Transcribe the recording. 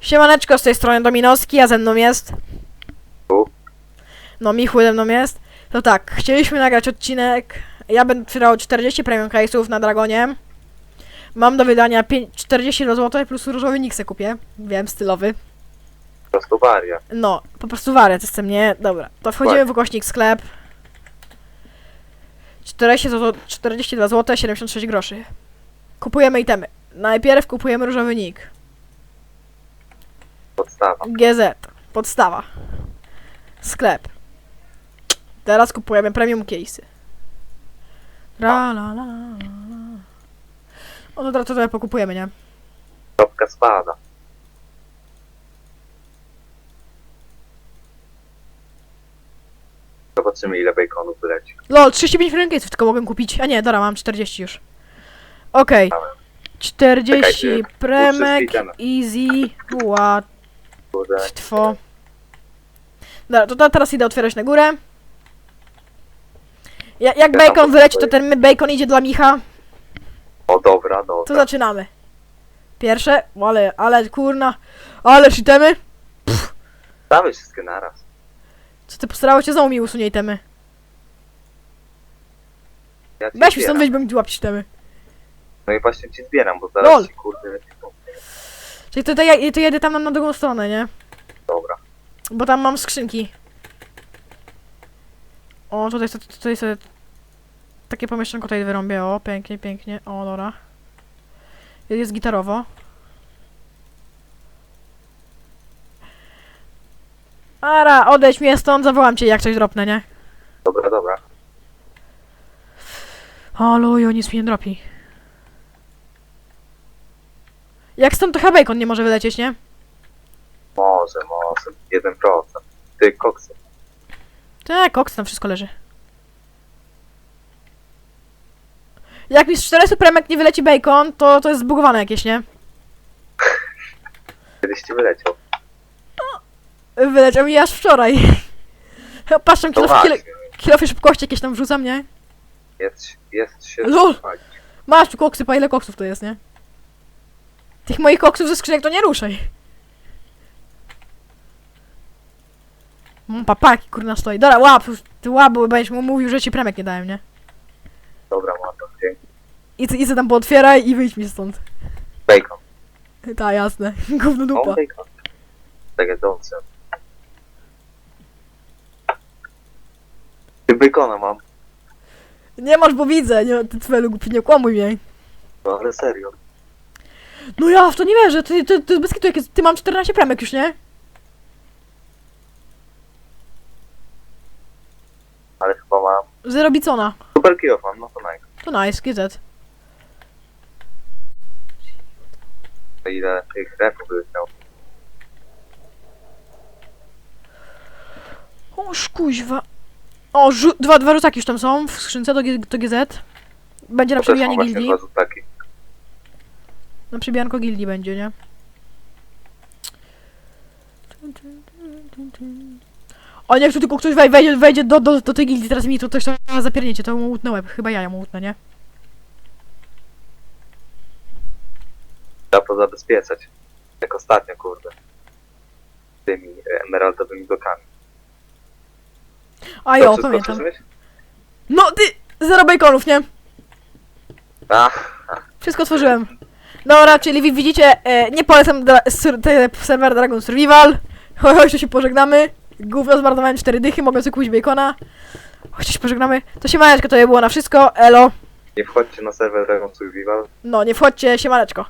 Siemaneczko, z tej strony Dominowski, a ze mną jest... No, Michu ze mną jest. To tak, chcieliśmy nagrać odcinek. Ja będę otwierał 40 premium case'ów na Dragonie. Mam do wydania 5, 42 zł plus różowy nick se kupię. Wiem, stylowy. Po prostu waria. No, po prostu wariat jestem, nie? Dobra, to wchodzimy w ukośnik sklep. 40 zł, 42 zł, 76 groszy. Kupujemy itemy. Najpierw kupujemy różowy nick. Podstawa. GZ. Podstawa. Sklep. Teraz kupujemy premium case'y. Ra, la, la, la. O, teraz to trochę pokupujemy, nie? Kropka spada. Zobaczymy ile baconów wyleci. Lol, 35 premium case'ów tylko mogę kupić. A nie, dobra, mam 40 już. Okej. 40 Czekajcie, premek, easy, Kurde. Dobra, to teraz idę otwierać na górę. Ja, jak Ja tam bacon wyleci, to ten bacon idzie dla Micha. O dobra, To dobra. zaczynamy. Pierwsze, ale, ale kurna, ale shitemy. Damy wszystkie naraz. Co ty postarało cię znowu mi usunie itemy. Ja ci Weź mi zbieram. stąd bo mi tu łapisz itemy. No i właśnie ci zbieram, bo zaraz Lol. ci kurde. Czyli to, to, ja, to jedę tam na, na drugą stronę, nie? Dobra. Bo tam mam skrzynki. O, tutaj, tutaj, tutaj sobie takie pomieszczonko tutaj wyrąbię, o, pięknie, pięknie, o, dobra. Jest, jest gitarowo. Ara, odejdź mnie stąd, zawołam cię jak coś dropnę, nie? Dobra, dobra. O, luju, nic mi nie dropi. Jak stąd to chyba bacon nie może wylecieć, nie? Może, może. 1%. Ty koksy. Tak, koks tam wszystko leży. Jak mi z 400 premek nie wyleci bacon, to to jest zbugowane jakieś, nie? Kiedyś ci wyleciał. Wyleciał mi aż wczoraj. Patrzę, No kilo, kilo, właśnie. kilofy szybkości jakieś tam wrzucam, nie? Jest, jest się Lol. Masz tu koksy, pa ile koksów to jest, nie? Tych moich koksów ze skrzynek to nie ruszaj. Mam papaki, kurna stoi. Dobra, łap, ty łap, bo będziesz mu mówił, że ci premek nie dałem, nie? Dobra, mordo. Dzięki. I, i co tam pootwieraj i wyjdź mi stąd. Bacon. Ta, jasne. Gówno O, dupa. bacon. Takie dobrze. Ty bacona mam. Nie masz, bo widzę, nie, ty cwelu głupi, nie kłamuj mnie. No ale serio. No ja w to nie wierzę, ty, ty, ty bez kitu, jak jest, ty mam 14 premek już, nie? Ale chyba mam. Zero bicona. Super kill mam, no to naj. To nice, GZ. Ile tych refów wyleciał. O, kuźwa. O, rzu- dwa, dwa rzucaki już tam są w skrzynce do, G- do GZ. Będzie na To też mam przebijanie właśnie gildii. dwa rzutaki. Na przebijanko gildii będzie, nie? O, niech tu tylko ktoś wej- wejdzie, wejdzie do, do, do tej gildii, teraz mi tu ktoś to zapierniecie, to mu łutnę łeb. Chyba ja mu łutnę, nie? Trzeba pozabezpieczać. Jak ostatnio, kurde. Tymi emeraldowymi blokami. A jo, pamiętam. No ty! Zero baconów, nie? Wszystko tworzyłem. Dobra, czyli wi- widzicie, e, nie polecam dra- sur- te serwer Dragon Survival. Chodź, chodź, to się pożegnamy. Gówno zmarnowałem cztery dychy, mogę sobie kupić bacona. Chodź, to się pożegnamy. To się maneczko, to by było na wszystko. Elo. nie wchodźcie na serwer Dragon Survival. No, nie wchodźcie, siemaneczko.